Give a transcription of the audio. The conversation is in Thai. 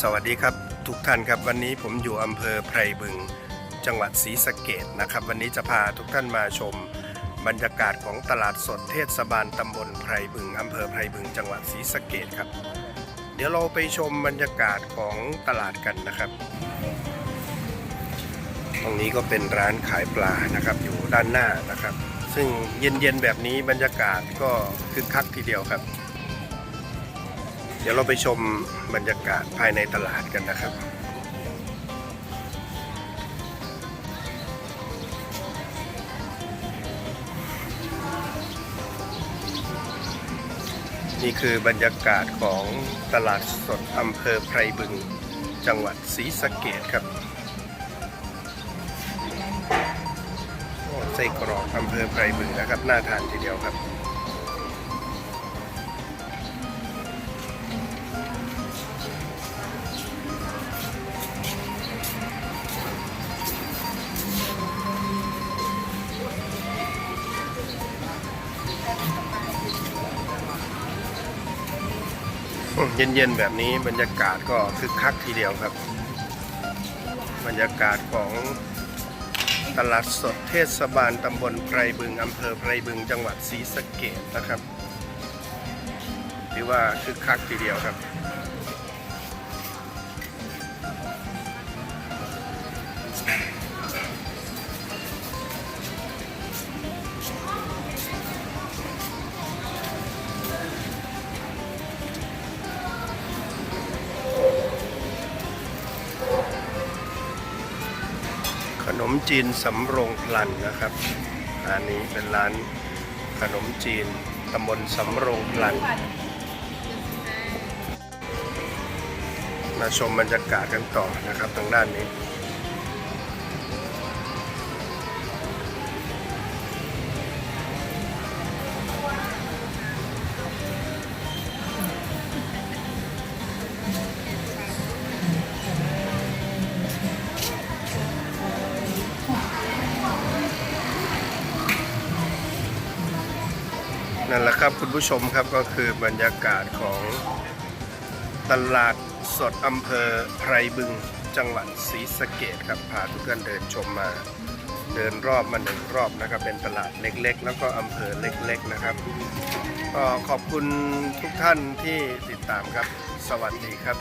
สวัสดีครับทุกท่านครับวันนี้ผมอยู่อำเภอไพรบึง จังหวัดศรีสะเกดนะครับ วันนี้จะพาทุกท่านมาชม บรรยากาศของตลาดสดเทศบาลตำบลไพรบึงอำเภอไพรบึง จังหวัดศรีสะเกดครับ เดี๋ยวเราไปชมบรรยากาศของตลาดกันนะครับ ตรงนี้ก็เป็นร้านขายปลานะครับ อยู่ด้านหน้านะครับ ซึ่งเย็นๆแบบนี้บรรยากาศก็คึกคักทีเดียวครับ ดี๋ยวเราไปชมบรรยากาศภายในตลาดกันนะครับนี่คือบรรยากาศของตลาดสดอำเภอไพรบึง จังหวัดศรีสะเกดครับไส้กรอกอำเภอไพรบึงนะครับ น่าทานทีเดียวครับ เย็นๆแบบนี้บรรยากาศก็คึกคักทีเดียวครับ บรรยากาศของตลาดสดเทศบาลตำบลไพรบึงอำเภอไพรบึงจังหวัดศรีสะเกดนะครับ หรือว่าคึกคักทีเดียวครับ ขนมจีนสำโรงพลันนะครับร้านนี้เป็นร้านขนมจีนตำบลสำโรงพลันมาชมบรรยากาศกันต่อนะครับทางด้านนี้ นั่นแหละครับคุณผู้ชมครับก็คือบรรยากาศของตลาดสดอำเภอไพรบึงจังหวัดศรีสะเกดครับพาทุกท่านเดินชมมา เดินรอบมาหนึ่งรอบนะครับ เป็นตลาดเล็กๆ แล้วก็อำเภอเล็กๆนะครับ ก็ขอบคุณทุกท่านที่ติดตามครับ สวัสดีครับ